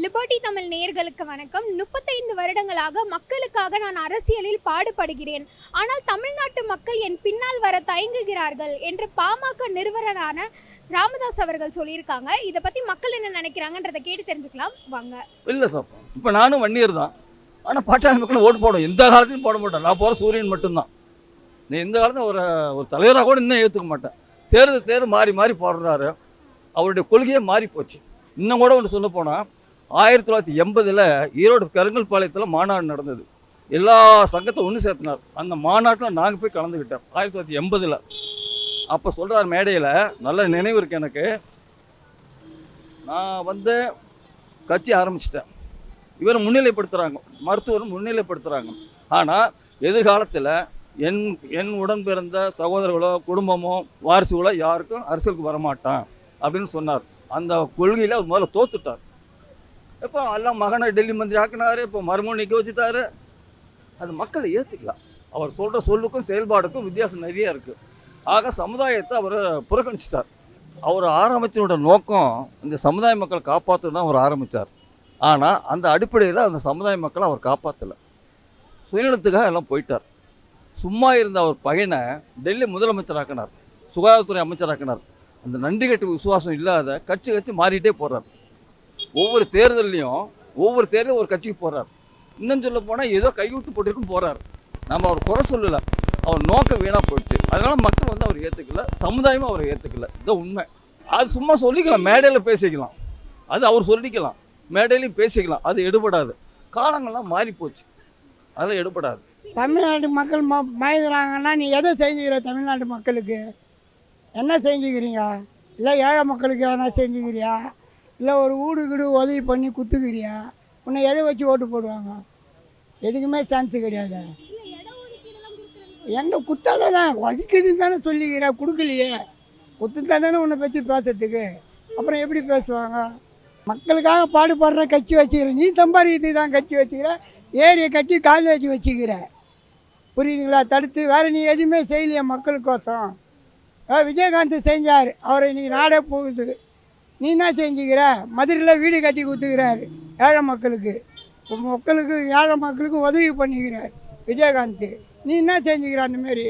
Liberty Tamil நேயர்களுக்கு வணக்கம். முப்பத்தைந்து வருடங்களாக மக்களுக்காக நான் அரசியலில் பாடுபடுகிறேன். ஆனால் தமிழ்நாட்டு மக்கள் என் பின்னால் வர தயங்குகிறார்கள் என்று பாமக நிறுவனரான ராமதாஸ் அவர்கள் சொல்லியிருக்காங்க. இதை பத்தி மக்கள் என்ன நினைக்கிறாங்கன்றதை கேட்டு தெரிஞ்சுக்கலாம். வாங்க. இல்லை சார். இப்போ நானும் வன்னியர் தான். ஆனால் பாட்டாளி மக்கள் ஓட்டு போடும் எந்த காலத்துலையும் போட மாட்டேன் நான் போகிற சூரியன் மட்டும்தான். நீ எந்த காலத்தில் ஒரு ஒரு தலைவராக கூட இன்னும் ஏற்றுக்க மாட்டேன். தேர்தல் தேர் மாறி மாறி போடுறாரு. அவருடைய கொள்கையே மாறி போச்சு இன்னும் கூட ஒன்று சொல்ல போனால் ஆயிரத்தி தொள்ளாயிரத்தி எண்பதில் ஈரோடு கருங்கல்பாளையத்தில் மாநாடு நடந்தது. எல்லா சங்கத்தை ஒன்று சேர்த்தினார். அந்த மாநாட்டில் நாங்கள் போய் கலந்துக்கிட்டோம் ஆயிரத்தி தொள்ளாயிரத்தி எண்பதில். அப்போ சொல்கிறார் மேடையில் நல்ல நினைவு இருக்கு எனக்கு. நான் வந்து கட்சி ஆரம்பிச்சிட்டேன். இவரை முன்னிலைப்படுத்துகிறாங்க மருத்துவர் முன்னிலைப்படுத்துகிறாங்க ஆனால் எதிர்காலத்தில் என் என் உடன் பிறந்த சகோதரர்களோ குடும்பமோ வாரிசுகளோ யாருக்கும் அரசியலுக்கு வரமாட்டான் அப்படின்னு சொன்னார். அந்த கொள்கையில் அவர் முதல்ல தோத்துட்டார். இப்போ எல்லாம் மகனை டெல்லி மந்திரி ஆக்கினாரு இப்போ மருமகன் நிற்க வச்சுட்டாரு. அது மக்களை ஏற்றுக்கலாம் அவர் சொல்கிற சொல்லுக்கும் செயல்பாடுக்கும் வித்தியாசம் நிறைய இருக்குது ஆக சமுதாயத்தை அவர் புறக்கணிச்சிட்டார். அவர் ஆரம்பித்தனோட நோக்கம் இந்த சமுதாய மக்களை காப்பாற்று தான் அவர் ஆரம்பித்தார் ஆனால் அந்த அடிப்படையில் அந்த சமுதாய மக்களை அவர் காப்பாற்றலை சுயநலத்துக்காக எல்லாம் போயிட்டார். சும்மா இருந்த அவர் பையனை டெல்லி முதலமைச்சராக்கினார் சுகாதாரத்துறை அமைச்சராக்கினார் அந்த நன்றி கட்டு விசுவாசம் இல்லாத கட்சி கட்சி மாறிட்டே போடுறார் ஒவ்வொரு தேர்தல்லையும் ஒவ்வொரு தேர்தலும் ஒரு கட்சிக்கு போகிறார் இன்னும் சொல்ல போனால் ஏதோ கைவிட்டு போட்டிருக்கும் போகிறார் நம்ம அவர் குறை சொல்லலை. அவர் நோக்கம் வீணாக போயிடுச்சு. அதனால் மக்கள் வந்து அவர் ஏற்றுக்கல சமுதாயமும் அவரை ஏற்றுக்கல இதுதான் உண்மை. அது சும்மா சொல்லிக்கலாம். மேடையில் பேசிக்கலாம். அது அவர் சொல்லிக்கலாம். மேடையிலையும் பேசிக்கலாம். அது எடுபடாது. காலங்கள்லாம் மாறி போச்சு. அதெல்லாம் எடுபடாது. தமிழ்நாட்டு மக்கள் ம மயங்குறாங்கன்னா நீ எதை செஞ்சுக்கிற தமிழ்நாட்டு மக்களுக்கு? என்ன செஞ்சுக்கிறீங்க? இல்லை ஏழை மக்களுக்கு எதனா செஞ்சுக்கிறியா? இல்லை ஒரு வீடு கீடு உதவி பண்ணி குத்துக்கிறியா? உன்னை எதை வச்சு ஓட்டு போடுவாங்க? எதுக்குமே சான்ஸு கிடையாது. எங்கே குத்தாதான்? ஒதுக்குதுன்னு தானே சொல்லிக்கிறா கொடுக்கலையே. குத்துட்டா தானே உன்னை பற்றி பேசுறதுக்கு. அப்புறம் எப்படி பேசுவாங்க? மக்களுக்காக பாடுபடுற கட்சி வச்சுக்கிற நீ சம்பாதிக்கிறது தான் கட்சி வச்சுக்கிற ஏரியை கட்டி காலேஜ் வச்சுக்கிற. புரியுதுங்களா? தடுத்து வேறு நீ எதுவுமே செய்யலையே மக்களுக்கோசம். விஜயகாந்த் செஞ்சார். அவரை நீ நாடே போகுது. நீ என்ன செஞ்சுக்கிற? மதுரையில் வீடு கட்டி கொடுத்துக்கிறாரு ஏழை மக்களுக்கு. மக்களுக்கு ஏழை மக்களுக்கு உதவி பண்ணிக்கிறார் விஜயகாந்த். நீ என்ன செஞ்சுக்கிற அந்தமாரி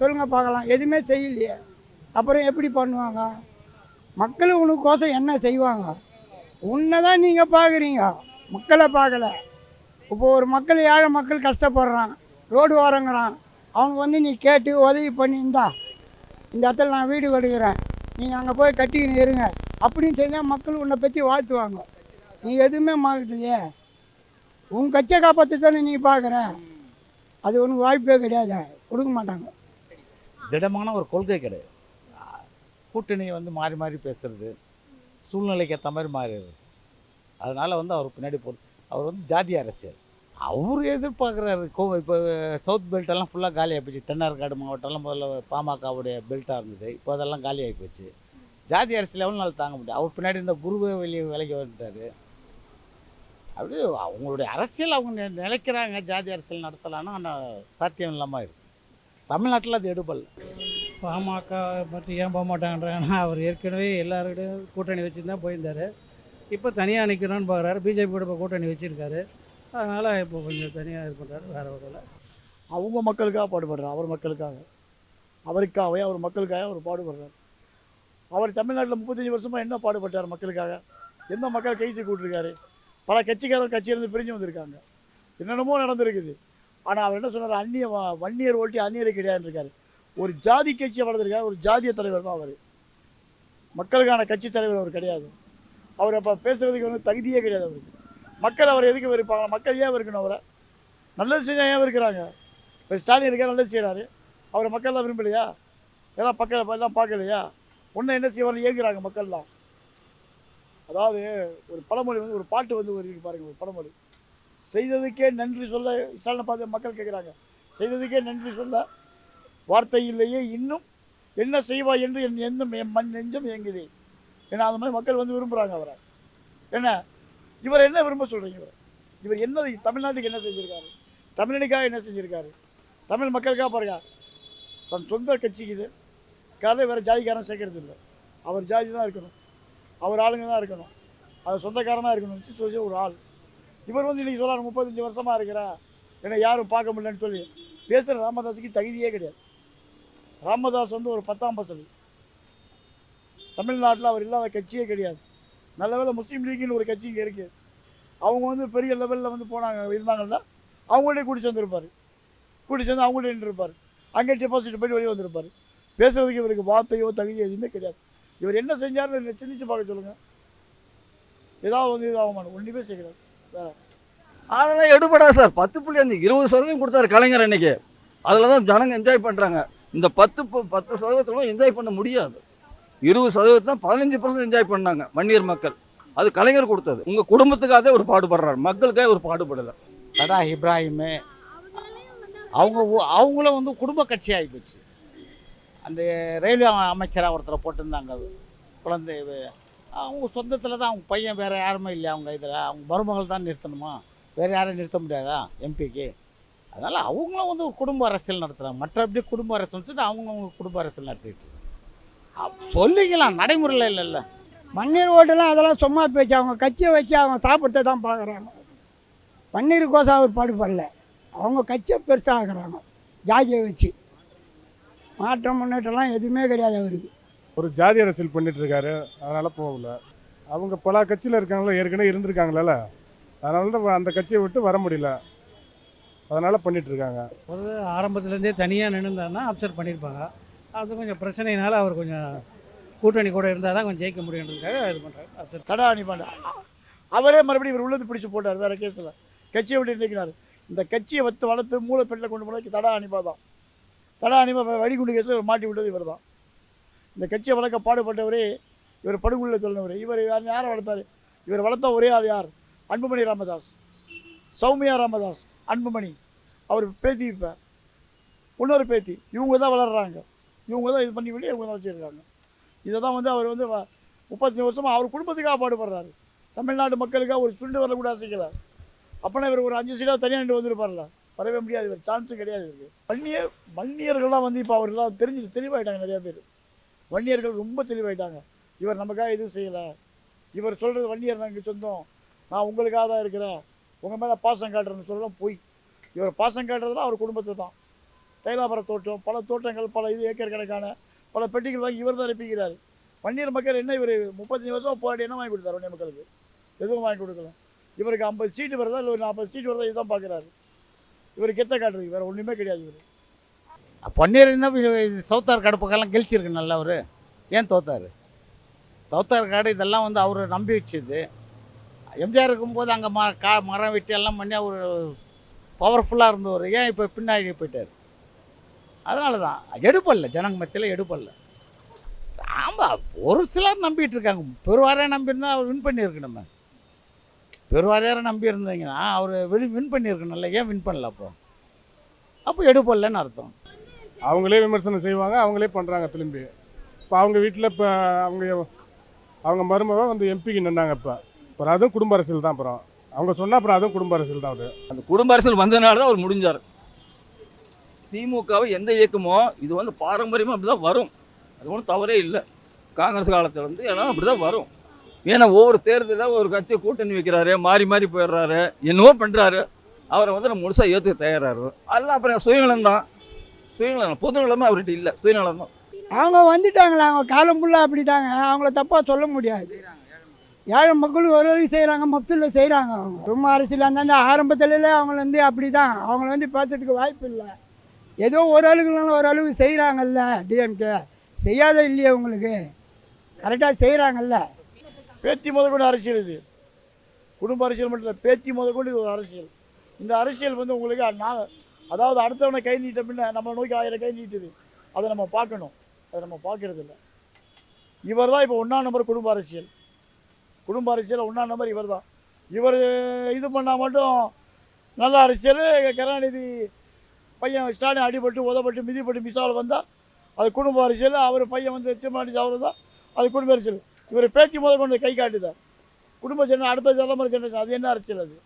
சொல்லுங்கள் பார்க்கலாம். எதுவுமே செய்யலையே. அப்புறம் எப்படி பண்ணுவாங்க? மக்கள் உனக்கோசம் என்ன செய்வாங்க? உன்னை தான் நீங்கள் பார்க்குறீங்க. மக்களை பார்க்கல. இப்போ ஒரு மக்கள் ஏழை மக்கள் கஷ்டப்படுறான். ரோடு ஓரங்கிறான். அவனுக்கு வந்து நீ கேட்டு உதவி பண்ணியிருந்தா. இந்த இடத்துல நான் வீடு கட்டுக்கிறேன் நீங்கள் அங்கே போய் கட்டிக்கின்னு இருங்க. அப்படின்னு செஞ்சால் மக்கள் உன்னை பற்றி வாழ்த்துவாங்க. நீ எதுவுமே மாறலையே உன் கட்சியை காப்பாற்றி தானே நீ பார்க்குற அது உனக்கு வாய்ப்பே கிடையாது. கொடுக்க மாட்டாங்க. திடமான ஒரு கொள்கை கிடையாது. கூட்டணியை வந்து மாறி மாறி பேசுறது சூழ்நிலைக்கு ஏற்ற மாதிரி மாறிடுது அதனால் வந்து அவர் பின்னாடி போ அவர் வந்து ஜாதி அரசியல். அவர் எதிர்பார்க்குறாரு. கோ இப்போ சவுத் பெல்ட்டெல்லாம் ஃபுல்லாக காலியாக போச்சு. தென்னார்காடு மாவட்டம்லாம் முதல்ல பாமகவுடைய பெல்ட்டாக இருந்தது. இப்போ அதெல்லாம் காலியாகி போச்சு. ஜாதி அரசியல் எவ்வளோ நாள் தாங்க முடியும். அவர் பின்னாடி இந்த குருவே வெளியே விலைக்கு வந்துட்டார். அப்படியே அவங்களுடைய அரசியல் அவங்க நி- நினைக்கிறாங்க. ஜாதி அரசியல் நடத்தலான்னா ஆனால் சாத்தியம் இல்லாமல் இருக்கு தமிழ்நாட்டில் அது எடுபடல. பாமக பற்றி ஏன் போக மாட்டாங்கன்றாங்கன்னா அவர் ஏற்கனவே எல்லாருக்கிட்டையும் கூட்டணி வச்சுருந்தா போயிருந்தார். இப்போ தனியாக நிற்கணும்னு பார்க்குறாரு பிஜேபி கூட இப்போ கூட்டணி வச்சுருக்காரு. அதனால் இப்போ கொஞ்சம் தனியாக இது பண்ணுறாரு வேறு இல்லை அவங்க மக்களுக்காக பாடுபடுறார். அவர் மக்களுக்காக. அவருக்காகவே அவர் மக்களுக்காக அவர் பாடுபடுறார். அவர் தமிழ்நாட்டில் முப்பத்தஞ்சு வருஷமாக என்ன பாடுபட்டார் மக்களுக்காக? எந்த மக்கள் கை தூக்கி விட்டுருக்காரு? பல கட்சிக்காரர் கட்சியிலேருந்து பிரிஞ்சு வந்திருக்காங்க. என்னென்னமோ நடந்திருக்குது. ஆனால் அவர் என்ன சொன்னார்? அந்நிய வன்னியர் ஓட்டி அந்நியரை கிடையாதுன்னு இருக்காரு. ஒரு ஜாதி கட்சியை வளர்ந்துருக்காரு ஒரு ஜாதிய தலைவர் தான் அவர். மக்களுக்கான கட்சி தலைவர் அவர் கிடையாது. அவர் அப்போ பேசுகிறதுக்கு வந்து தகுதியே கிடையாது அவருக்கு. மக்கள் அவர் எதுக்கு வெறுப்பாங்க? மக்கள் ஏன் இருக்கணும் அவரை? நல்லது செஞ்சால் ஏன் இருக்கிறாங்க இப்போ ஸ்டாலின் இருக்கா நல்லது செய்கிறாரு அவரை மக்கள்லாம் விரும்பலையா? எல்லாம் பக்கம் எல்லாம் பார்க்கலையா? ஒன்று என்ன செய்வாங்க ஏங்குறாங்க மக்கள்லாம். அதாவது ஒரு பழமொழி வந்து ஒரு பாட்டு வந்து ஒரு பாருங்க ஒரு பழமொழி. செய்ததுக்கே நன்றி சொல்ல ஸ்டாலினை பார்த்து மக்கள் கேட்குறாங்க செய்ததுக்கே நன்றி சொல்ல வார்த்தை இல்லையே இன்னும். என்ன செய்வாய் என்று என் எண்ணம் என் மண் நெஞ்சம் இயங்குது ஏன்னா அந்த மாதிரி மக்கள் வந்து விரும்புகிறாங்க அவரை. என்ன இவர் என்ன விரும்ப சொல்கிறீங்க இவர்? இவர் என்ன தமிழ்நாட்டுக்கு என்ன செஞ்சுருக்காரு? தமிழனுக்காக என்ன செஞ்சுருக்காரு? தமிழ் மக்களுக்காக பாருங்க. தன் சொந்த கட்சிக்கு இது. காலையில் வேறு ஜாதிக்காரன் சேர்க்கறது இல்லை அவர் ஜாதி தான் இருக்கணும். அவர் ஆளுங்க தான் இருக்கணும். அது சொந்தக்காரனாக இருக்கணும் சொல்லி ஒரு ஆள். இவர் வந்து இன்றைக்கி சொல்கிறார் முப்பத்தஞ்சு வருஷமாக இருக்கிறா என்னை யாரும் பார்க்க முடியலன்னு சொல்லி. பேசுகிற ராமதாஸுக்கு தகுதியே கிடையாது. ராமதாஸ் வந்து ஒரு பத்தாம் பசல் தமிழ்நாட்டில் அவர் இல்லாத கட்சியே கிடையாது. நல்ல வேளை முஸ்லீம் லீக்னு ஒரு கட்சி இங்கே இருக்குது அவங்க வந்து பெரிய லெவலில் வந்து போனாங்க இருந்தாங்கன்னா அவங்கள்டே கூட்டி சேர்ந்துருப்பார் கூட்டி சேர்ந்து அவங்கள்டே நின்றுருப்பார். அங்கே டெபாசிட் போய் வெளியே வந்திருப்பார். பேசுறதுக்கு இவருக்கு வார்த்தையோ தகுதியோ எதுவுமே கிடையாது. இவர் என்ன செஞ்சாருன்னு சிந்திச்சு பார்க்க சொல்லுங்கள் ஏதாவது வந்து இதாகுமான ஒன்றுமே செய்கிறார் வேற. அதெல்லாம் எடுபடாது சார். பத்து புள்ளி அஞ்சு இருபது சதவீதம் கொடுத்தாரு கலைஞர் அன்னைக்கு. அதில் தான் ஜனங்க என்ஜாய் பண்ணுறாங்க இந்த பத்து பு- பத்து சதவீதத்தெல்லாம் என்ஜாய் பண்ண முடியாது. இருபது சதவீதம் தான் பதினஞ்சு பர்சன்ட் என்ஜாய் பண்ணாங்க வன்னியர் மக்கள். அது கலைஞர் கொடுத்தது. உங்கள் குடும்பத்துக்காகவே ஒரு பாடுபடுறாரு. மக்களுக்காக ஒரு பாடுபடலை. தடா இப்ராஹிமு. அவங்க அவங்களும் வந்து குடும்ப கட்சி ஆகிப்போச்சு அந்த ரயில்வே அமைச்சராக ஒருத்தரை போட்டிருந்தாங்க குழந்தை அவங்க சொந்தத்தில் தான் அவங்க பையன் வேறு யாருமே இல்லை அவங்க இதில்? அவங்க மருமகள் தான் நிறுத்தணுமா? வேறு யாரையும் நிறுத்த முடியாதா எம்பிக்கு? அதனால் அவங்களும் வந்து ஒரு குடும்ப அரசியல் நடத்துகிறாங்க மற்றபடி குடும்ப அரசியல் சொல்லிட்டு அவங்க குடும்ப அரசியல் நடத்திட்டு சொல்லிக்கலாம் நடைமுறையில் இல்லைல்ல மண்ணீர் ஓட்டெல்லாம் அதெல்லாம் சும்மா பேச்சு. அவங்க கட்சியை வச்சு அவங்க சாப்பிட்டு தான் பார்க்குறாங்க. பன்னீருக்கோசம் அவர் பாடுபடல. அவங்க கட்சியை பெருசாக ஜாதியை வச்சு. மாற்றம் முன்னேற்றம்லாம் எதுவுமே கிடையாது அவருக்கு. ஒரு ஜாதி அரசியல் பண்ணிட்டு இருக்காரு அதனால போகல. அவங்க பல கட்சியில் இருக்காங்களா ஏற்கனவே இருந்திருக்காங்களே அதனால தான் அந்த கட்சியை விட்டு வர முடியல. அதனால பண்ணிட்டு இருக்காங்க ஒரு ஆரம்பத்துலேருந்தே தனியாக நின்றுந்தாருன்னா அப்சர்வ் பண்ணியிருப்பாங்க அது கொஞ்சம் பிரச்சனையினால அவர் கொஞ்சம் கூட்டணி கூட இருந்தால் தான் கொஞ்சம் ஜெயிக்க முடியுன்றதுக்காக இது பண்ணுறாரு தடா அணிபாண்ட அவரே மறுபடியும் இவர் உள்ளது பிடிச்சு போட்டார் வேற கேஸில் கட்சியை விட்டு நிற்கிறார் இந்த கட்சியை வத்து வளர்த்து மூளைப்பேட்டில் கொண்டு போனதுக்கு தடா அணிபா தடானிமா தடா வெடிகுண்டு கேஸில் மாட்டி விட்டது இவர் தான் இந்த கட்சியை வளர்க்க பாடுபட்டவரே இவர் படுகொள்ள தள்ளினவர் இவர் யார் யாரை வளர்த்தார்? இவர் வளர்த்த ஒரே ஆள் யார்? அன்புமணி ராமதாஸ். சௌமியா ராமதாஸ் அன்புமணி. அவர் பேத்தி இப்போ. இன்னொரு பேத்தி. இவங்க தான் வளர்கிறாங்க இவங்க தான் இது பண்ணி விட்டு இவங்க தான் வச்சுருக்காங்க இதை தான் வந்து அவர் வந்து வ- முப்பத்தஞ்சு வருஷமாக அவர் குடும்பத்துக்காக பாடுபடுறாரு. தமிழ்நாட்டு மக்களுக்காக ஒரு சுண்டு வரக்கூட கூட அப்போனா இவர் ஒரு அஞ்சு சீட்டாக தனியாக நின்று வந்திருப்பார்ல. வரவே முடியாது இவர் சான்ஸும் கிடையாது இவருக்கு. வன்னியர் வன்னியர்கள்லாம் வந்து இப்போ அவர்லாம் தெரிஞ்சு தெளிவாயிட்டாங்க நிறையா பேர். வன்னியர்கள் ரொம்ப தெளிவாயிட்டாங்க. இவர் நமக்காக எதுவும் செய்யலை. இவர் சொல்கிறது வன்னியர் நாங்கள் சொந்தம். நான் உங்களுக்காக தான் இருக்கிறேன். உங்கள் மேலே பாசம் காட்டுறேன்னு சொல்லலாம் போய். இவர் பாசம் காட்டுறதுலாம் அவர் குடும்பத்தை தான். தைலாபர தோட்டம் பல தோட்டங்கள் பல இது ஏக்கர் கணக்கான பல பெட்டிகள் வாங்கி இவர் தான் அனுப்பிக்கிறார் வன்னியர் மக்கள் என்ன இவர் முப்பத்தஞ்சு வருஷம் போராடி என்ன வாங்கி கொடுத்தார் வன்னிய மக்களுக்கு? எதுவும் வாங்கி கொடுக்கல. இவருக்கு ஐம்பது சீட்டு வருதா இல்லை ஒரு நாற்பது சீட்டு வருதா இதுதான் பார்க்குறாரு இவருக்கு கெத்த காட்டுறது வேறு ஒன்றுமே கிடையாது இவர். பன்னீர் இருந்தால் சவுத்தார் பக்கம்லாம் கெழிச்சிருக்கு நல்லா அவர். ஏன் தோத்தார்? சவுத்தார் காடு இதெல்லாம் வந்து அவர் நம்பி வச்சது. எம்ஜிஆர் இருக்கும்போது அங்கே ம கா மரம் வெட்டி எல்லாம் பண்ணி அவர் பவர்ஃபுல்லாக இருந்தவர். ஏன் இப்போ பின்னாடி போயிட்டார்? அதனால தான் எடுப்பல்ல ஜனங்க மத்தியில் எடுப்பல்ல ஆமாம் ஒரு சிலர் நம்பிட்டு இருக்காங்க. பெருவாரே நம்பியிருந்தா அவர் வின் பண்ணியிருக்கணுமே. பெருவாரியாரை நம்பி இருந்தீங்கன்னா அவர் வெளி வின் பண்ணியிருக்கணும்ல ஏன் வின் பண்ணல அப்போ? அப்போ எடுப்பல்லன்னு அர்த்தம். அவங்களே விமர்சனம் செய்வாங்க அவங்களே பண்ணுறாங்க திரும்பி. இப்போ அவங்க வீட்டில் இப்போ அவங்க அவங்க மருமக வந்து எம்பிக்கு நின்னாங்க இப்போ. அப்புறம் அதுவும் குடும்ப அரசியல் தான் அப்புறம். அவங்க சொன்னால் அப்புறம் அதுவும் குடும்ப அரசியல் தான் அது. அந்த குடும்ப அரசியல் வந்ததுனால தான் அவர் முடிஞ்சார். திமுகவை எந்த இயக்கமோ இது வந்து பாரம்பரியமாக அப்படி தான் வரும். அது ஒன்றும் தவறே இல்லை. காங்கிரஸ் காலத்தில் வந்து எல்லாம் அப்படி தான் வரும். ஏன்னா ஒவ்வொரு தேர்தலில் ஒரு கட்சியை கூட்டணி வைக்கிறாரு மாறி மாறி போயிடுறாரு என்னவோ பண்ணுறாரு அவரை வந்து நம்ம முழுசாக ஏற்றுக்க தயாராரு. அதெல்லாம் அப்புறம் சுயநலம் தான். சுயநலம் பொதுநலமே அவர்கிட்ட இல்லை. சுயநலம் தான். அவங்க வந்துட்டாங்களே அவங்க காலம் ஃபுல்லாக அப்படி தாங்க அவங்கள தப்பாக சொல்ல முடியாது. ஏழை மக்களுக்கு ஒரு வழி செய்கிறாங்க மொத்தத்தில் செய்கிறாங்க அவங்க. ரொம்ப அரசியல் அந்தந்த ஆரம்பத்துலேயே அவங்கள வந்து அப்படி தான் அவங்கள வந்து பார்த்ததுக்கு வாய்ப்பு இல்லை. ஏதோ ஒரு ஆளுக்குனாலும் ஒரு அளவுக்கு செய்கிறாங்கல்ல டிஎம்கே செய்யாத இல்லையே உங்களுக்கு. கரெக்டாக செய்கிறாங்கல்ல பேத்தி முதற்கொண்டு அரசியல் இது. குடும்ப அரசியல் மட்டும் இல்லை பேத்தி முதற்கொண்டு இது ஒரு அரசியல். இந்த அரசியல் வந்து உங்களுக்கு நான் அதாவது அடுத்தவனை கை நீட்ட பின்ன நம்மளை நோக்கி ஆயிரம் கை நீட்டுது. அதை நம்ம பார்க்கணும். அதை நம்ம பார்க்கறது இல்லை. இவர் தான் இப்போ ஒன்றாம் நம்பர் குடும்ப அரசியல். குடும்ப அரசியல் ஒன்றாம் நம்பர் இவர் தான். இவர் இது பண்ணால் மட்டும் நல்ல அரசியல் கருணாநிதி பையன் ஸ்டாலின் அடிபட்டு உதப்பட்டு மிதிப்பட்டு மிசால் வந்தால் அது குடும்ப அரசியல் அவர் பையன் வந்து திருமணி அவர் தான் அது குடும்ப அரசியல். இவர் பேச்சு முதல் கொண்டு கை காட்டுதார் குடும்ப ஜன அடுத்த தலைமுறை ஜென்ரேஷன் அது என்ன அரசியல் அது?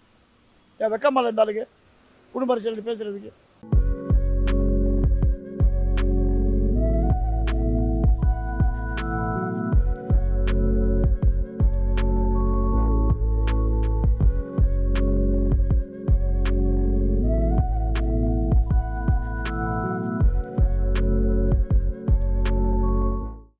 ஏன் வெக்கமால இருந்தாலுக்கு குடும்ப அரசியல் பேசுறதுக்கு.